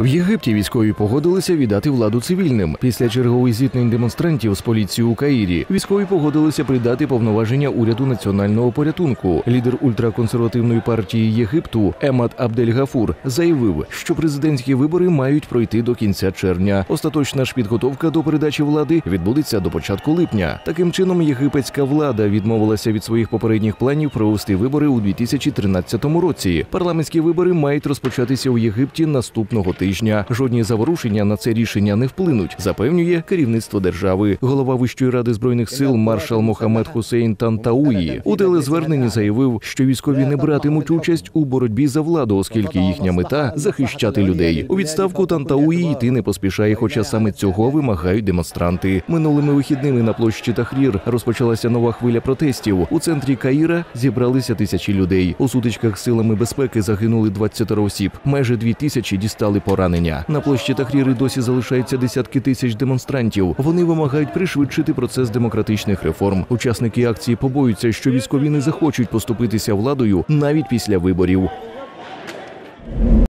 В Єгипті військові погодилися віддати владу цивільним. Після чергових зіткнень демонстрантів з поліцією у Каїрі військові погодилися придати повноваження уряду національного порятунку. Лідер ультраконсервативної партії Єгипту Емад Абдель-Гафур заявив, що президентські вибори мають пройти до кінця червня. Остаточна ж підготовка до передачі влади відбудеться до початку липня. Таким чином, єгипетська влада відмовилася від своїх попередніх планів провести вибори у 2013 році. Парламентські вибори мають розпочатися у Єгипті наступного тижня. Жодні заворушення на це рішення не вплинуть, запевнює керівництво держави. Голова Вищої ради збройних сил маршал Мохамед Хусейн Тантауї у телезверненні заявив, що військові не братимуть участь у боротьбі за владу, оскільки їхня мета захищати людей. У відставку Тантауї йти не поспішає, хоча саме цього вимагають демонстранти. Минулими вихідними на площі Тахрір розпочалася нова хвиля протестів. У центрі Каїра зібралися тисячі людей. У сутичках з силами безпеки загинули 20 осіб. Майже дві тисячі дістали поранення. На площі Тахріри досі залишаються десятки тисяч демонстрантів. Вони вимагають пришвидшити процес демократичних реформ. Учасники акції побоюються, що військові не захочуть поступитися владою навіть після виборів.